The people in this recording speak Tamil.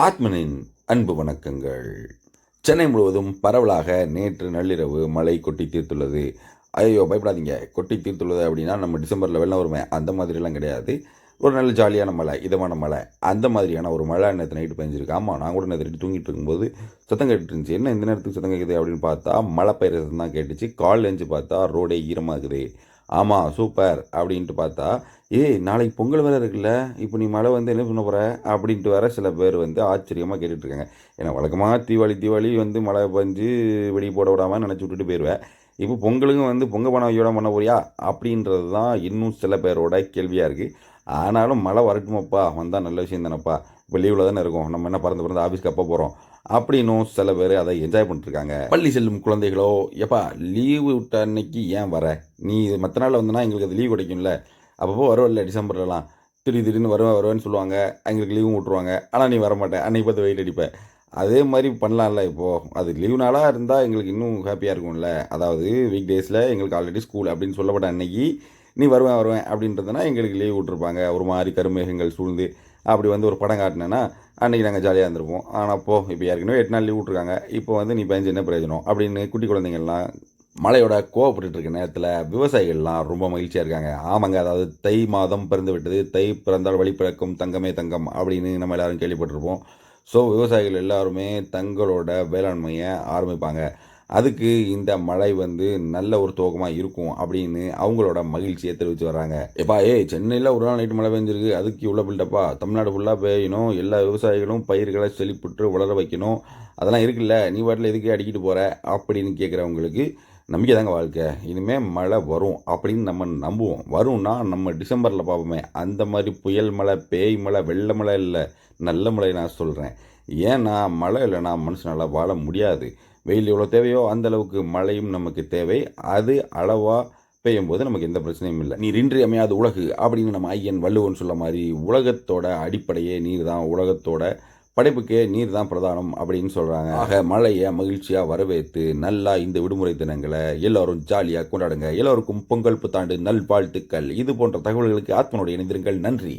ஆத்மனின் அன்பு வணக்கங்கள். சென்னை முழுவதும் பரவலாக நேற்று நள்ளிரவு மழை கொட்டி தீர்த்துள்ளது. ஐயோ பயப்படாதீங்க. கொட்டி தீர்த்துள்ளது அப்படின்னா நம்ம டிசம்பரில் வெள்ளம் வருமே அந்த மாதிரிலாம் கிடையாது. ஒரு நல்ல ஜாலியான மழை இதமான மழை அந்த மாதிரியான ஒரு மழை நேற்று நைட்டு பெஞ்சிருக்கு. ஆமாம் நான் கூட நேற்று தூங்கிட்டு இருக்கும்போது சத்தம் கேட்டுட்டு இருந்துச்சு. என்ன இந்த நேரத்துக்கு சத்தம் கேட்குது அப்படின்னு பார்த்தா மழை பெய்யறது தான் கேட்டுச்சு. கால் எழுந்து பார்த்தா ரோடே ஈரமாகுது. ஆமாம் சூப்பர் அப்படின்ட்டு பார்த்தா ஏய் நாளைக்கு பொங்கல் வேறு இருக்குல்ல இப்போ நீ மழை வந்து என்ன பண்ண போகிற அப்படின்ட்டு வர சில பேர் வந்து ஆச்சரியமாக கேட்டுட்ருக்காங்க ஏன்னா வழக்கமாக தீபாவளி தீபாவளி வந்து மழை பெஞ்சு வெடி போட விடாமல் நினச்சி விட்டுட்டு போயிடுவேன் இப்போ பொங்கலுக்கும் வந்து பொங்க பணம் பண்ண போறியா? அப்படின்றது தான் இன்னும் சில பேரோட கேள்வியாக இருக்குது ஆனாலும் மழை வரட்டுமாப்பா? வந்தால் நல்ல விஷயம் தானேப்பா? இப்போ லீவில் தானே இருக்கும். நம்ம என்ன பறந்து பறந்து ஆஃபீஸ்க்கு அப்போ போகிறோம் அப்படின்னும் சில பேர் அதை என்ஜாய் பண்ணிட்டுருக்காங்க. பள்ளி செல்லும் குழந்தைகளோ எப்பா லீவு விட்ட அன்னைக்கு ஏன் வர? நீ மற்ற நாளில் வந்தனா எங்களுக்கு அது லீவ் கிடைக்கும்ல. அப்பப்போ வருவல்ல டிசம்பர்லலாம். திடீர் திடீர்னு வருவேன் வருவேன்னு சொல்லுவாங்க. எங்களுக்கு லீவும் விட்ருவாங்க ஆனால் நீ வர மாட்டேன் அன்னைக்கு பார்த்து வெயிட் அடிப்பேன் அதே மாதிரி பண்ணலாம்ல இப்போது அது லீவ் நாளாக இருந்தால் எங்களுக்கு இன்னும் ஹாப்பியாக இருக்கும்ல. அதாவது வீக் டேஸில் எங்களுக்கு ஆல்ரெடி ஸ்கூல் அப்படின்னு சொல்லப்பட்ட அன்னைக்கு நீ வருவேன் வருவேன் அப்படின்றதுனா எங்களுக்கு லீவ் விட்ருப்பாங்க ஒரு மாதிரி கருமேகங்கள் சூழ்ந்து அப்படி வந்து ஒரு படம் காட்டினேன்னா அன்றைக்கி நாங்கள் ஜாலியாக இருந்திருப்போம். ஆனால் அப்போது இப்போ ஏற்கனவே எட்டு நாள் லீவ் விட்ருக்காங்க இப்போ வந்து நீ பயஞ்சு என்ன பிரயோஜனம்? அப்படின்னு குட்டி குழந்தைங்கள்லாம் மழையோட கோவப்பட்டு இருக்க நேரத்தில் விவசாயிகள்லாம் ரொம்ப மகிழ்ச்சியாக இருக்காங்க. ஆமாங்க அதாவது தை மாதம் பிறந்து விட்டது தை பிறந்தால் வழி பிறக்கும் தங்கமே தங்கம் அப்படின்னு நம்ம எல்லாரும் கேள்விப்பட்டிருப்போம். ஸோ விவசாயிகள் எல்லாருமே தங்களோட வேளாண்மையை ஆரம்பிப்பாங்க. அதுக்கு இந்த மழை வந்து நல்ல ஒரு துவக்கமாக இருக்கும் அப்படின்னு அவங்களோட மகிழ்ச்சியை தெரிவித்து வர்றாங்க. எப்பா ஏய் சென்னையில் ஒரு நாள் நைட்டு மழை பெஞ்சிருக்கு. அதுக்கு இவ்வளோ பில்டப்பா தமிழ்நாடு ஃபுல்லாக பெய்யணும். எல்லா விவசாயிகளும் பயிர்களை செழிப்புற்று வளர வைக்கணும். அதெல்லாம் இருக்குல்ல. நீ வாட்டில் எதுக்கு அடிக்கிட்டு போகிற அப்படின்னு கேட்குறவங்களுக்கு நம்பிக்கை தாங்க வாழ்க்கை. இனிமேல் மழை வரும் அப்படின்னு நம்ம நம்புவோம். வரும்னா நம்ம டிசம்பரில் பார்ப்போமே அந்த மாதிரி புயல் மழை பேய் மழை வெள்ள மழை இல்லை. நல்ல மழை நான் சொல்கிறேன் ஏன்னா மழை இல்லைனா மனுஷனால் வாழ முடியாது. வெயில் எவ்வளோ தேவையோ அந்த அளவுக்கு மழையும் நமக்கு தேவை. அது அளவாக பெய்யும் போது நமக்கு எந்த பிரச்சனையும் இல்லை. நீர் இன்றி அமையாத உலகு அப்படின்னு நம்ம ஐயன் வள்ளுவன் சொல்ல மாதிரி உலகத்தோட அடிப்படையே நீர் தான் உலகத்தோட படைப்புக்கே நீர் தான் பிரதானம் அப்படின்னு சொல்கிறாங்க ஆக மழையை மகிழ்ச்சியாக வரவேற்று நல்லா இந்த விடுமுறை தினங்களை எல்லோரும் ஜாலியாக கொண்டாடுங்க. எல்லோருக்கும் பொங்கல் புத்தாண்டு நல்வாழ்த்துக்கள். இது போன்ற தகவல்களுக்கு ஆத்மனுடைய இணைந்திருங்கள். நன்றி.